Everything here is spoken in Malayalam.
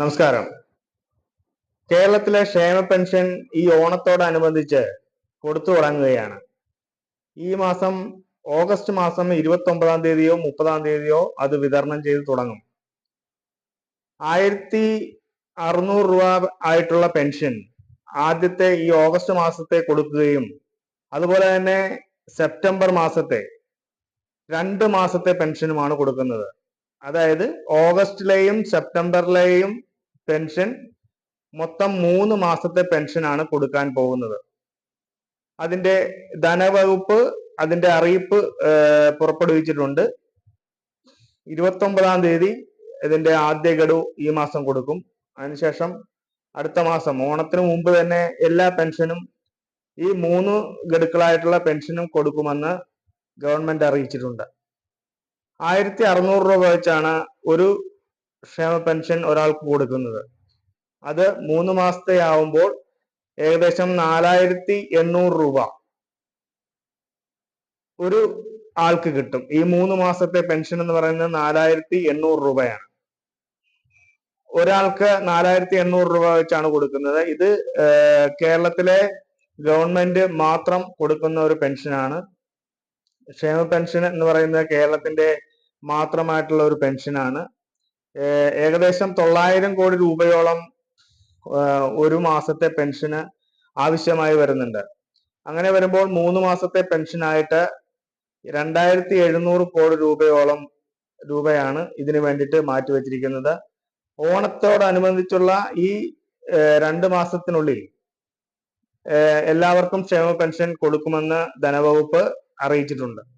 നമസ്കാരം. കേരളത്തിലെ ക്ഷേമ പെൻഷൻ ഈ ഓണത്തോടനുബന്ധിച്ച് കൊടുത്തു തുടങ്ങുകയാണ്. ഈ മാസം ഓഗസ്റ്റ് മാസം ഇരുപത്തി ഒമ്പതാം തീയതിയോ മുപ്പതാം തീയതിയോ അത് വിതരണം ചെയ്ത് തുടങ്ങും. ആയിരത്തി അറുന്നൂറ് രൂപ ആയിട്ടുള്ള പെൻഷൻ ആദ്യത്തെ ഈ ഓഗസ്റ്റ് മാസത്തെ കൊടുക്കുകയും അതുപോലെ തന്നെ സെപ്റ്റംബർ മാസത്തെ രണ്ട് മാസത്തെ പെൻഷനുമാണ് കൊടുക്കുന്നത്. അതായത് ഓഗസ്റ്റിലെയും സെപ്റ്റംബറിലെയും പെൻഷൻ മൊത്തം മൂന്ന് മാസത്തെ പെൻഷനാണ് കൊടുക്കാൻ പോകുന്നത്. അതിന്റെ ധനവകുപ്പ് അതിന്റെ അറിയിപ്പ് പുറപ്പെടുവിച്ചിട്ടുണ്ട്. ഇരുപത്തി ഒമ്പതാം തീയതി ഇതിന്റെ ആദ്യ ഗഡു ഈ മാസം കൊടുക്കും. അതിനുശേഷം അടുത്ത മാസം ഓണത്തിന് മുമ്പ് തന്നെ എല്ലാ പെൻഷനും ഈ മൂന്ന് ഗഡുക്കളായിട്ടുള്ള പെൻഷനും കൊടുക്കുമെന്ന് ഗവൺമെന്റ് അറിയിച്ചിട്ടുണ്ട്. ആയിരത്തി അറുന്നൂറ് രൂപ വെച്ചാണ് ഒരു ക്ഷേമ പെൻഷൻ ഒരാൾക്ക് കൊടുക്കുന്നത്. അത് മൂന്ന് മാസത്തെ ആവുമ്പോൾ ഏകദേശം നാലായിരത്തി എണ്ണൂറ് രൂപ ഒരു ആൾക്ക് കിട്ടും. ഈ മൂന്ന് മാസത്തെ പെൻഷൻ എന്ന് പറയുന്നത് നാലായിരത്തി എണ്ണൂറ് രൂപയാണ്. ഒരാൾക്ക് നാലായിരത്തി എണ്ണൂറ് രൂപ വെച്ചാണ് കൊടുക്കുന്നത്. ഇത് കേരളത്തിലെ ഗവൺമെന്റ് മാത്രം കൊടുക്കുന്ന ഒരു പെൻഷനാണ്. ക്ഷേമ പെൻഷൻ എന്ന് പറയുന്നത് കേരളത്തിന്റെ മാത്രമായിട്ടുള്ള ഒരു പെൻഷനാണ് ഏകദേശം തൊള്ളായിരം കോടി രൂപയോളം ഒരു മാസത്തെ പെൻഷന് ആവശ്യമായി വരുന്നുണ്ട്. അങ്ങനെ വരുമ്പോൾ മൂന്ന് മാസത്തെ പെൻഷനായിട്ട് രണ്ടായിരത്തി എഴുന്നൂറ് കോടി രൂപയോളം രൂപയാണ് ഇതിനു വേണ്ടിയിട്ട് മാറ്റിവെച്ചിരിക്കുന്നത് ഓണത്തോടനുബന്ധിച്ചുള്ള ഈ രണ്ട് മാസത്തിനുള്ളിൽ എല്ലാവർക്കും ക്ഷേമ പെൻഷൻ കൊടുക്കുമെന്ന് ധനവകുപ്പ് അറിയിച്ചിട്ടുണ്ട്.